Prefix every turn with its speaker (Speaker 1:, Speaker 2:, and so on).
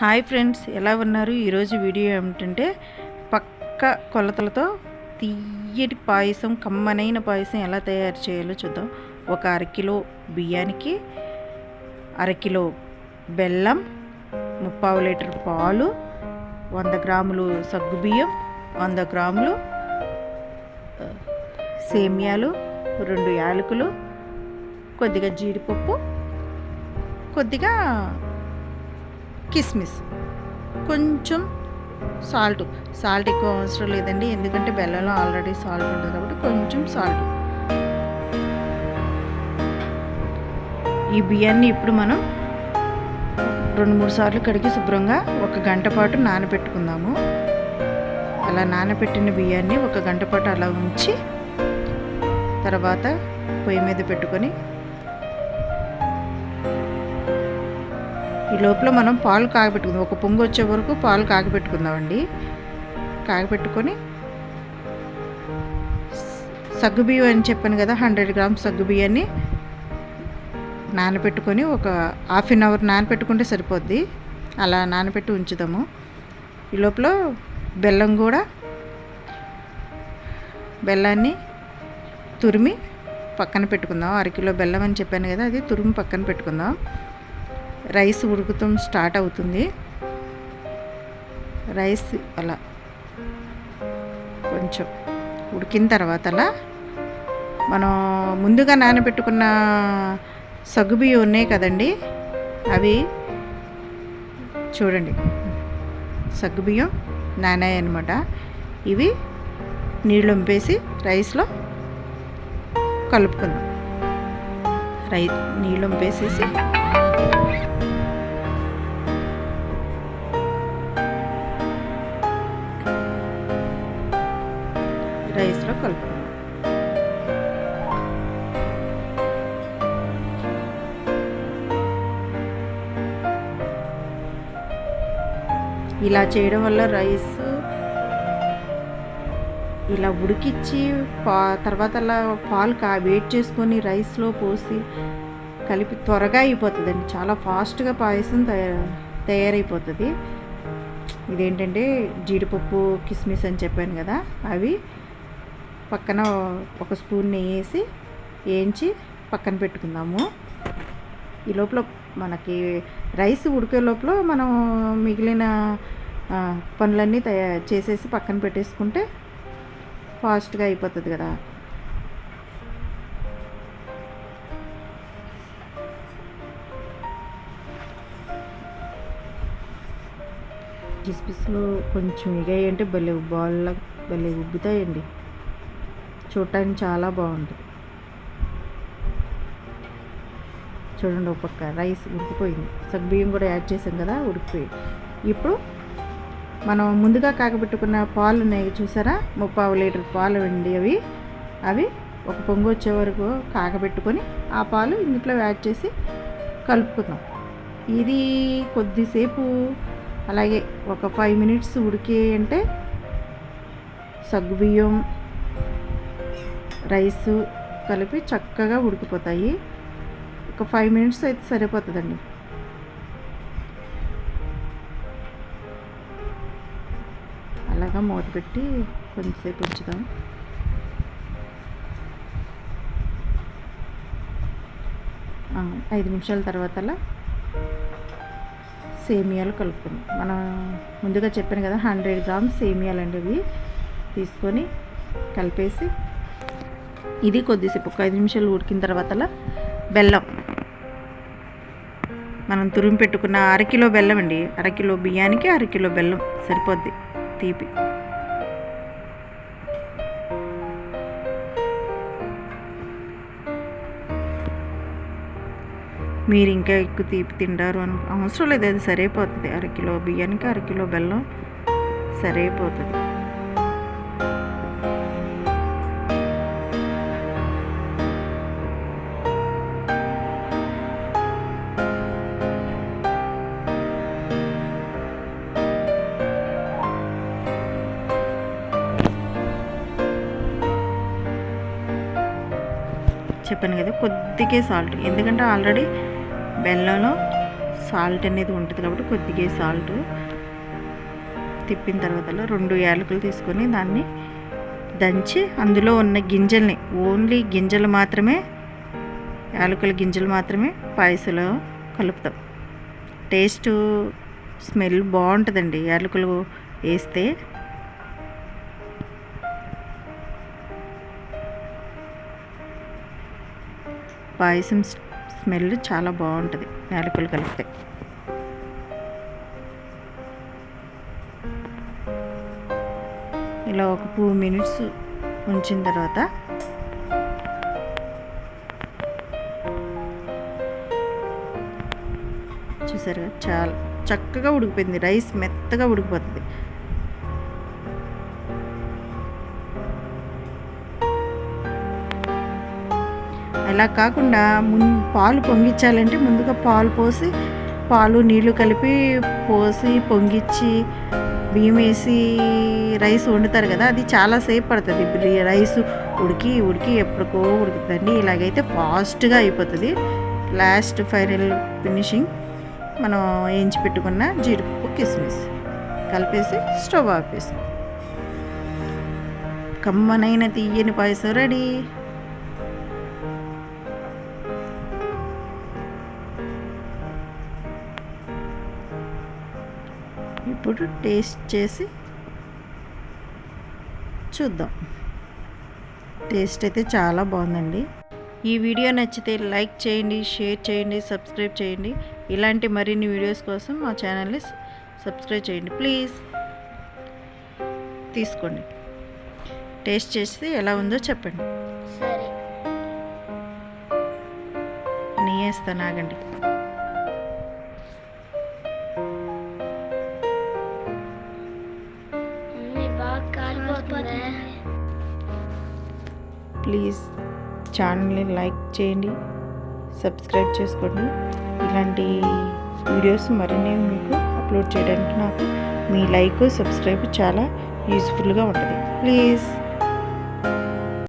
Speaker 1: hi friends ఎలా ఉన్నారు ఈరోజు వీడియో ఏమిటంటే పక్క కొలతలతో తీయటి పాయసం కమ్మనైన పాయసం ఎలా తయారు చేయాలో చూద్దాం ఒక అరకిలో బియ్యానికి అరకిలో బెల్లం ముప్పావు లీటర్ పాలు వంద గ్రాములు సగ్గుబియ్యం వంద గ్రాములు సేమియాలు రెండు యాలకులు కొద్దిగా జీడిపప్పు కొద్దిగా కిస్మిస్ కొంచెం సాల్ట్ సాల్ట్ ఎక్కువ అవసరం లేదండి ఎందుకంటే బెల్లంలో ఆల్రెడీ సాల్ట్ ఉంటుంది కాబట్టి కొంచెం సాల్ట్ ఈ బియ్యాన్ని ఇప్పుడు మనం రెండు మూడు సార్లు కడిగి శుభ్రంగా ఒక గంట పాటు నానబెట్టుకుందాము అలా నానబెట్టిన బియ్యాన్ని ఒక గంట పాటు అలా ఉంచి తర్వాత పొయ్యి మీద పెట్టుకొని ఈ లోపల మనం పాలు కాగపెట్టుకుందాం ఒక పొంగు వచ్చే వరకు పాలు కాగబెట్టుకుందామండి కాగపెట్టుకొని సగ్గు బియ్యం అని చెప్పాను కదా హండ్రెడ్ గ్రామ్స్ సగ్గు బియ్యాన్ని నానబెట్టుకొని ఒక హాఫ్ అన్ అవర్ నానబెట్టుకుంటే సరిపోద్ది అలా నానబెట్టి ఉంచుదాము ఈ లోపల బెల్లం కూడా బెల్లాన్ని తురిమి పక్కన పెట్టుకుందాం అరకిలో బెల్లం అని చెప్పాను కదా అది తురిమి పక్కన పెట్టుకుందాం రైస్ ఉడుకుతం స్టార్ట్ అవుతుంది రైస్ అలా కొంచెం ఉడికిన తర్వాత అలా మనం ముందుగా నానబెట్టుకున్న సగ్గుబియ్యం ఉన్నాయి కదండి అవి చూడండి సగ్గుబియ్యం నానాయి అనమాట ఇవి నీళ్ళు వంపేసి రైస్లో కలుపుకుందాం రై నీళ్ళు వేసేసి రైస్లో కలుపు ఇలా చేయడం వల్ల రైస్ ఇలా ఉడికిచ్చి పా తర్వాత అలా పాలు కా వేట్ చేసుకొని రైస్లో పోసి కలిపి త్వరగా అయిపోతుందండి చాలా ఫాస్ట్గా పాయసం తయారు తయారైపోతుంది ఇదేంటంటే జీడిపప్పు కిస్మిస్ అని చెప్పాను కదా అవి పక్కన ఒక స్పూన్ వేసి వేయించి పక్కన పెట్టుకుందాము ఈ లోపల మనకి రైస్ ఉడికే లోపల మనం మిగిలిన పనులన్నీ తయారు చేసేసి పక్కన పెట్టేసుకుంటే ఫాస్ట్గా అయిపోతుంది కదా కిస్పిస్లు కొంచెం అంటే భలే బాల్ భలే ఉబ్బుతాయండి చూడటానికి చాలా బాగుంటుంది చూడండి ఒక పక్క రైస్ ఉడికిపోయింది సగ్బియ్యం కూడా యాడ్ చేసాం కదా ఉడికిపోయి ఇప్పుడు మనం ముందుగా కాకపెట్టుకున్న పాలు ఉన్నాయి చూసారా ముప్పావు లీటర్ పాలు అండి అవి అవి ఒక పొంగు వచ్చే వరకు కాకపెట్టుకొని ఆ పాలు ఇందులో యాడ్ చేసి కలుపుకుందాం ఇది కొద్దిసేపు అలాగే ఒక ఫైవ్ మినిట్స్ ఉడికే అంటే సగ్గుబియ్యం రైసు కలిపి చక్కగా ఉడికిపోతాయి ఒక ఫైవ్ మినిట్స్ అయితే సరిపోతుందండి బాగా మూత పెట్టి కొంతసేపు ఉంచుదాం ఐదు నిమిషాల తర్వాత సేమియాలు కలుపుకుందాం మనం ముందుగా చెప్పాను కదా హండ్రెడ్ గ్రామ్స్ సేమియాలు అండి ఇవి తీసుకొని కలిపేసి ఇది కొద్దిసేపు ఒక ఐదు నిమిషాలు ఉడికిన తర్వాత బెల్లం మనం తురిమి పెట్టుకున్న అరకిలో బెల్లం అండి అరకిలో బియ్యానికి అరకిలో బెల్లం సరిపోద్ది తీపి మీరు ఇంకా ఎక్కువ తీపి తింటారు అని అవసరం లేదు అది సరిపోతుంది అరకిలో బియ్యానికి అరకిలో బెల్లం సరిపోతుంది చెప్పాను కదా కొద్దిగా సాల్ట్ ఎందుకంటే ఆల్రెడీ బెల్లంలో సాల్ట్ అనేది ఉంటుంది కాబట్టి కొద్దిగా సాల్ట్ తిప్పిన తర్వాత రెండు యాలకులు తీసుకొని దాన్ని దంచి అందులో ఉన్న గింజల్ని ఓన్లీ గింజలు మాత్రమే యాలకుల గింజలు మాత్రమే పాయసంలో కలుపుతాం టేస్ట్ స్మెల్ బాగుంటుందండి యాలకులు వేస్తే పాయసం స్మెల్ చాలా బాగుంటుంది యాలకులు కలిపితే ఇలా ఒక టూ మినిట్స్ ఉంచిన తర్వాత చూసారు చాలా చక్కగా ఉడికిపోయింది రైస్ మెత్తగా ఉడికిపోతుంది అలా కాకుండా మున్ పాలు పొంగించాలంటే ముందుగా పాలు పోసి పాలు నీళ్లు కలిపి పోసి పొంగిచ్చి బియ్యం వేసి రైస్ వండుతారు కదా అది చాలాసేపు పడుతుంది రైస్ ఉడికి ఉడికి ఎప్పటికో ఉడుకుతుందండి ఇలాగైతే ఫాస్ట్గా అయిపోతుంది లాస్ట్ ఫైనల్ ఫినిషింగ్ మనం వేయించి పెట్టుకున్న జీడిపప్పు కిస్మిస్ కలిపేసి స్టవ్ ఆపేసి కమ్మనైన తీయని పాయసం రెడీ ఇప్పుడు టేస్ట్ చేసి చూద్దాం టేస్ట్ అయితే చాలా బాగుందండి ఈ వీడియో నచ్చితే లైక్ చేయండి షేర్ చేయండి సబ్స్క్రైబ్ చేయండి ఇలాంటి మరిన్ని వీడియోస్ కోసం మా ఛానల్ని సబ్స్క్రైబ్ చేయండి ప్లీజ్ తీసుకోండి టేస్ట్ చేసి ఎలా ఉందో చెప్పండి నేస్తాను ఆగండి ప్లీజ్ ఛానల్ని లైక్ చేయండి సబ్స్క్రైబ్ చేసుకోండి ఇలాంటి వీడియోస్ మరిన్ని మీకు అప్లోడ్ చేయడానికి నాకు మీ లైక్ సబ్స్క్రైబ్ చాలా యూస్ఫుల్గా ఉంటుంది ప్లీజ్